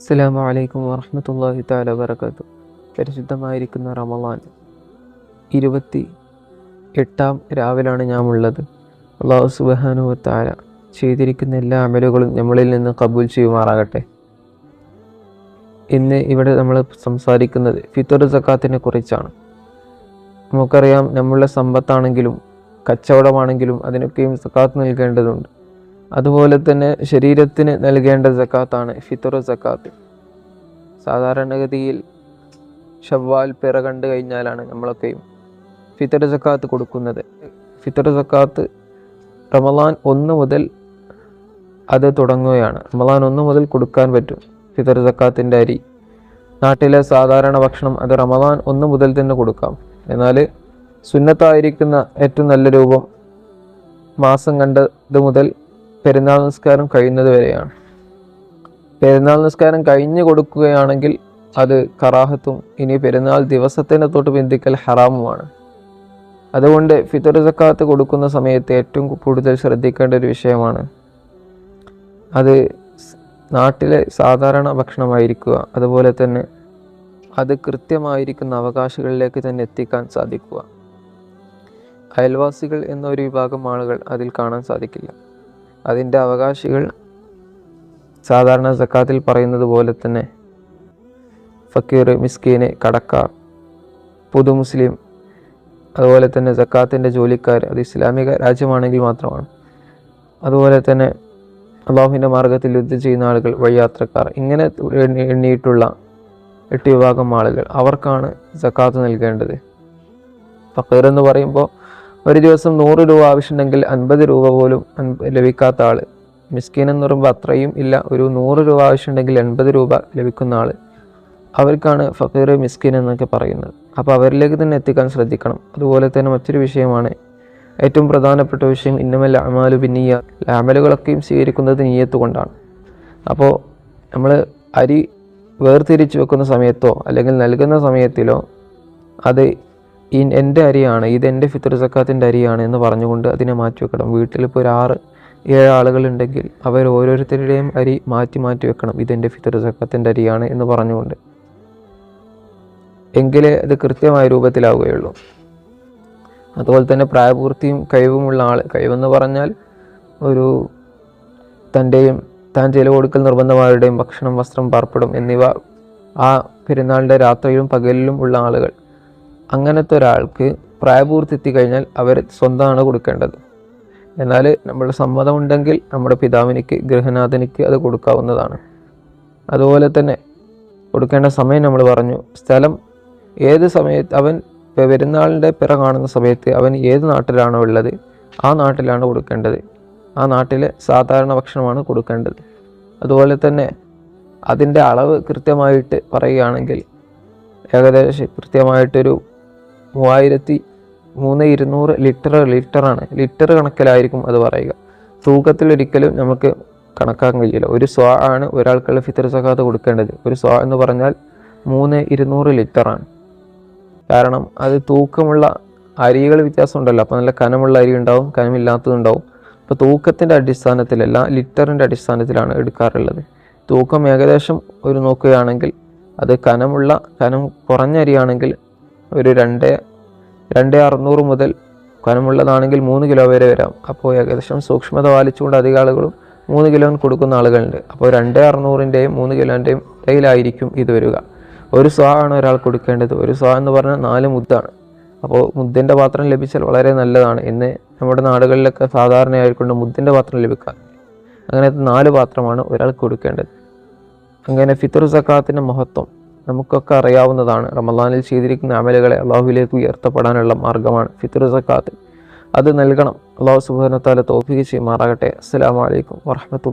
അസ്സാം വലൈക്കും വറഹമത്തല്ലാഹി താല വരകത്തു പരിശുദ്ധമായിരിക്കുന്ന റമലാൻ ഇരുപത്തി എട്ടാം രാവിലാണ് ഞാൻ ഉള്ളത്. അള്ളാഹു സുബാനു താല ചെയ്തിരിക്കുന്ന എല്ലാ അമലുകളും നമ്മളിൽ നിന്ന് കബൂൽ ചെയ്യുമാറാകട്ടെ. ഇന്ന് ഇവിടെ നമ്മൾ സംസാരിക്കുന്നത് ഫിത്തർ സക്കാത്തിനെ കുറിച്ചാണ്. നമുക്കറിയാം നമ്മളുടെ സമ്പത്താണെങ്കിലും കച്ചവടമാണെങ്കിലും അതിനൊക്കെയും സക്കാത്ത് നൽകേണ്ടതുണ്ട്. അതുപോലെ തന്നെ ശരീരത്തിന് നൽകേണ്ട സക്കാത്താണ് ഫിത്തർ സക്കാത്ത്. സാധാരണഗതിയിൽ ഷവ്വാൽ പിറ കണ്ടു കഴിഞ്ഞാലാണ് നമ്മളൊക്കെയും ഫിത്തർ സക്കാത്ത് കൊടുക്കുന്നത്. ഫിത്തർ സക്കാത്ത് റമലാൻ ഒന്ന് മുതൽ അത് തുടങ്ങുകയാണ്. റമലാൻ ഒന്ന് മുതൽ കൊടുക്കാൻ പറ്റും ഫിത്തർ സക്കാത്തിന്റെ അരി. നാട്ടിലെ സാധാരണ ഭക്ഷണം അത് റമലാൻ ഒന്ന് മുതൽ തന്നെ കൊടുക്കാം. എന്നാൽ സുന്നത്തായിരിക്കുന്ന ഏറ്റവും നല്ല രൂപം മാസം കണ്ടത് മുതൽ പെരുന്നാൾ നിസ്കാരം കഴിയുന്നത് വരെയാണ്. പെരുന്നാൾ നിസ്കാരം കഴിഞ്ഞു കൊടുക്കുകയാണെങ്കിൽ അത് കറാഹത്തും ഇനി പെരുന്നാൾ ദിവസത്തിന്റെ തൊട്ട് ബന്ധിക്കൽ ഹറാമുമാണ്. അതുകൊണ്ട് ഫിത്തർ സക്കാത്ത് കൊടുക്കുന്ന സമയത്ത് ഏറ്റവും കൂടുതൽ ശ്രദ്ധിക്കേണ്ട ഒരു വിഷയമാണ്. അത് നാട്ടിലെ സാധാരണ ഭക്ഷണമായിരിക്കുക അതുപോലെ തന്നെ അത് കൃത്യമായിരിക്കുന്ന അവകാശങ്ങളിലേക്ക് തന്നെ എത്തിക്കാൻ സാധിക്കുക. അയൽവാസികൾ എന്നൊരു വിഭാഗം ആളുകൾ അതിൽ കാണാൻ സാധിക്കില്ല. അതിന്റെ അവകാശികൾ സാധാരണ സക്കാത്തിൽ പറയുന്നത് പോലെ തന്നെ ഫക്കീർ മിസ്കീന് കടക്കാർ പുതു മുസ്ലിം അതുപോലെ തന്നെ സക്കാത്തിന്റെ ജോലിക്കാർ അത് ഇസ്ലാമിക രാജ്യമാണെങ്കിൽ മാത്രമാണ്. അതുപോലെ തന്നെ അള്ളാഹുവിന്റെ മാർഗത്തിൽ യുദ്ധം ചെയ്യുന്ന ആളുകൾ വഴിയാത്രക്കാർ ഇങ്ങനെ എണ്ണിയിട്ടുള്ള എട്ട് വിഭാഗം ആളുകൾ അവർക്കാണ് സക്കാത്ത് നൽകേണ്ടത്. ഫക്കീർ എന്ന് പറയുമ്പോൾ ഒരു ദിവസം നൂറ് രൂപ ആവശ്യമുണ്ടെങ്കിൽ അൻപത് രൂപ പോലും ലഭിക്കാത്ത ആൾ മിസ്കീൻ എന്ന് പറയുമ്പോൾ അത്രയും ഇല്ല. ഒരു നൂറ് രൂപ ആവശ്യമുണ്ടെങ്കിൽ എൺപത് രൂപ ലഭിക്കുന്ന ആൾ അവർക്കാണ് ഫക്കീർ മിസ്കീൻ എന്നൊക്കെ പറയുന്നത്. അപ്പോൾ അവരിലേക്ക് തന്നെ എത്തിക്കാൻ ശ്രദ്ധിക്കണം. അതുപോലെ തന്നെ മറ്റൊരു വിഷയമാണ്. ഏറ്റവും പ്രധാനപ്പെട്ട വിഷയം ഇന്നമല്ല അമാലു പിന്നീയ അമലുകളൊക്കെയും സ്വീകരിക്കുന്നത് നീയത്ത് കൊണ്ടാണ്. അപ്പോൾ നമ്മൾ അരി വേർതിരിച്ച് വെക്കുന്ന സമയത്തോ അല്ലെങ്കിൽ നൽകുന്ന സമയത്തിലോ അത് എന്റെ അരിയാണ് ഇത് എന്റെ ഫിത്തർ സക്കാത്തിന്റെ അരിയാണ് എന്ന് പറഞ്ഞുകൊണ്ട് അതിനെ മാറ്റി വെക്കണം വീട്ടിലിപ്പോൾ ഒരു ആറ് ഏഴ് ആളുകളുണ്ടെങ്കിൽ അവർ ഓരോരുത്തരുടെയും അരി മാറ്റി മാറ്റി വെക്കണം. ഇതെന്റെ ഫിത്തർ സക്കാത്തിന്റെ അരിയാണ് എന്ന് പറഞ്ഞുകൊണ്ട്. എങ്കിലേ അത് കൃത്യമായ രൂപത്തിലാവുകയുള്ളൂ. അതുപോലെ തന്നെ പ്രായപൂർത്തിയും കഴിവുമുള്ള ആൾ കഴിവെന്ന് പറഞ്ഞാൽ ഒരു തന്റെയും താൻ ചിലവ് കൊടുക്കൽ നിർബന്ധമായുടെയും ഭക്ഷണം വസ്ത്രം പാർപ്പിടം എന്നിവ ആ പെരുന്നാളിന്റെ രാത്രിയിലും പകലിലും ഉള്ള ആളുകൾ. അങ്ങനത്തെ ഒരാൾക്ക് പ്രായപൂർത്തി എത്തിക്കഴിഞ്ഞാൽ അവർ സ്വന്തമാണ് കൊടുക്കേണ്ടത്. എന്നാൽ നമ്മുടെ സമ്മതമുണ്ടെങ്കിൽ നമ്മുടെ പിതാവിനിക്ക് ഗൃഹനാഥനിക്ക് അത് കൊടുക്കാവുന്നതാണ്. അതുപോലെ തന്നെ കൊടുക്കേണ്ട സമയം നമ്മൾ പറഞ്ഞു. സ്ഥലം ഏത് സമയത്ത് അവൻ പെരുന്നാളിന്റെ പിറ കാണുന്ന സമയത്ത് അവൻ ഏത് നാട്ടിലാണോ ഉള്ളത് ആ നാട്ടിലാണ് കൊടുക്കേണ്ടത്. ആ നാട്ടിലെ സാധാരണ ഭക്ഷണമാണ് കൊടുക്കേണ്ടത്. അതുപോലെ തന്നെ അതിന്റെ അളവ് കൃത്യമായിട്ട് പറയുകയാണെങ്കിൽ ഏകദേശം കൃത്യമായിട്ടൊരു മൂവായിരത്തി മൂന്ന് ഇരുന്നൂറ് ലിറ്റർ ലിറ്ററാണ്. ലിറ്റർ കണക്കിലായിരിക്കും അത് പറയുക. തൂക്കത്തിൽ ഒരിക്കലും നമുക്ക് കണക്കാക്കാൻ കഴിയില്ല. ഒരു സ്വാ ആണ് ഒരാൾക്കുള്ള ഫിത്തർ സഖാത്ത് കൊടുക്കേണ്ടത്. ഒരു സ്വാ എന്ന് പറഞ്ഞാൽ മൂന്ന് ഇരുന്നൂറ് ലിറ്ററാണ്. കാരണം അത് തൂക്കമുള്ള അരികൾ വ്യത്യാസം ഉണ്ടല്ലോ അപ്പോൾ നല്ല കനമുള്ള അരി ഉണ്ടാവും കനമില്ലാത്തതുണ്ടാവും അപ്പോൾ തൂക്കത്തിന്റെ അടിസ്ഥാനത്തിലല്ല ലിറ്ററിന്റെ അടിസ്ഥാനത്തിലാണ് എടുക്കാറുള്ളത്. തൂക്കം ഏകദേശം ഒരു നോക്കുകയാണെങ്കിൽ അത് കനമുള്ള കനം കുറഞ്ഞ അരിയാണെങ്കിൽ ഒരു രണ്ട് രണ്ട് അറുന്നൂറ് മുതൽ കനമുള്ളതാണെങ്കിൽ മൂന്ന് കിലോ വരെ വരാം. അപ്പോൾ ഏകദേശം സൂക്ഷ്മത പാലിച്ചുകൊണ്ട് അധിക ആളുകളും മൂന്ന് കിലോ കൊടുക്കുന്ന ആളുകളുണ്ട്. അപ്പോൾ രണ്ട് അറുന്നൂറിന്റെയും മൂന്ന് കിലോന്റെയും ഇടയിലായിരിക്കും ഇത് വരിക. ഒരു സ്വാ ആണ് ഒരാൾ കൊടുക്കേണ്ടത്. ഒരു സ്വാ എന്ന് പറഞ്ഞാൽ നാല് മുദ്ദാണ്. അപ്പോൾ മുദ്ദിന്റെ പാത്രം ലഭിച്ചാൽ വളരെ നല്ലതാണ്. ഇന്ന് നമ്മുടെ നാടുകളിലൊക്കെ സാധാരണയായിക്കൊണ്ട് മുദ്ദിന്റെ പാത്രം ലഭിക്കാൻ അങ്ങനത്തെ നാല് പാത്രമാണ് ഒരാൾക്ക് കൊടുക്കേണ്ടത്. അങ്ങനെ ഫിത്തർ സക്കാത്തിന്റെ മഹത്വം. നമുക്കൊക്കെ അറിയാവുന്നതാണ്. റമദാനിൽ ചെയ്തിരിക്കുന്ന അമലുകളെ അള്ളാഹുവിലേക്ക് ഉയർത്തപ്പെടാനുള്ള മാർഗമാണ് ഫിത്ർ സക്കാത്ത്. അത് നൽകണം. അള്ളാഹു സുബാനത്താല തോഫിക്ക് ചെയ്യുമാറാകട്ടെ. അസ്സലാമു അലൈക്കും വറഹമത്തുള്ള